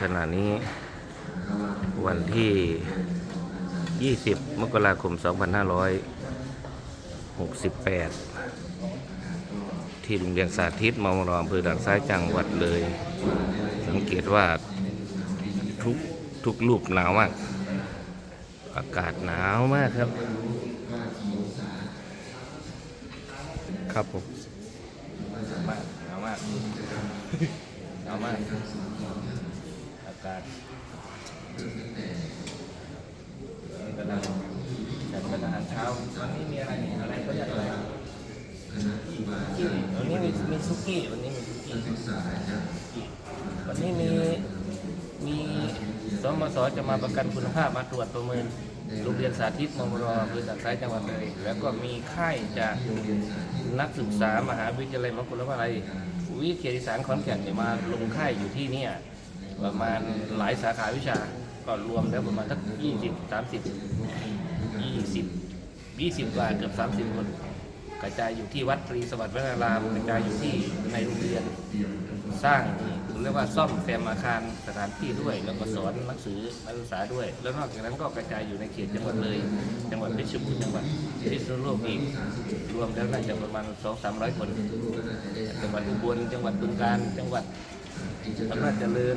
ขณะนี้วันที่ 20 มกราคม 2568 ที่โรงเรียนสาธิตมอมรอำเภอด่านซ้ายจังหวัดเลย สังเกตว่าทุกทุกรูปหนาวมาก อากาศหนาวมากครับ ครับผมมากหนาวมาก หนามาอากาศนี่กำลังจัดเป็นอาหารเช้าวันนี้มีอะไรนี่อะไรก็อยากอะไรวันนี้มีมีซุกี้วันนี้มีซุกี้วันนี้มีมีสมสจะมาประกันคุณภาพมาตรวจประเมิน โรงเรียนสาธิตมมรอำเภอสันทรายจังหวัดเลย แล้วก็มีค่ายจากนักศึกษามหาวิทยาลัยมกุฎราชอะไรวิทยาศาสตร์ขอนแก่นเนี่ยมาลงค่ายอยู่ที่เนี่ยประมาณหลายสาขาวิชาก็รวมแล้วประมาณสักยี่สิบสามสิบยี่สิบยี่สิบกว่าเกือบสามสิบคน กระจายอยู่ที่วัดตรีสวัสดิ์วัฒนารามกระจายอยู่ที่ในโรงเรียนสร้างเรียกว่าซ่อมแซมอาคารสถานที่ด้วย แล้วก็สอนหนังสือนักศึกษาด้วย แล้วนอกจากนั้นก็กระจายอยู่ในเขตจังหวัดเลย จังหวัดเพชรบูรณ์จังหวัดพิษณุโลกอีกรวมแล้วน่าจะประมาณสองสามร้อยคน จังหวัดอุบลจังหวัดบึงกาฬจังหวัดอำนาจเจริญ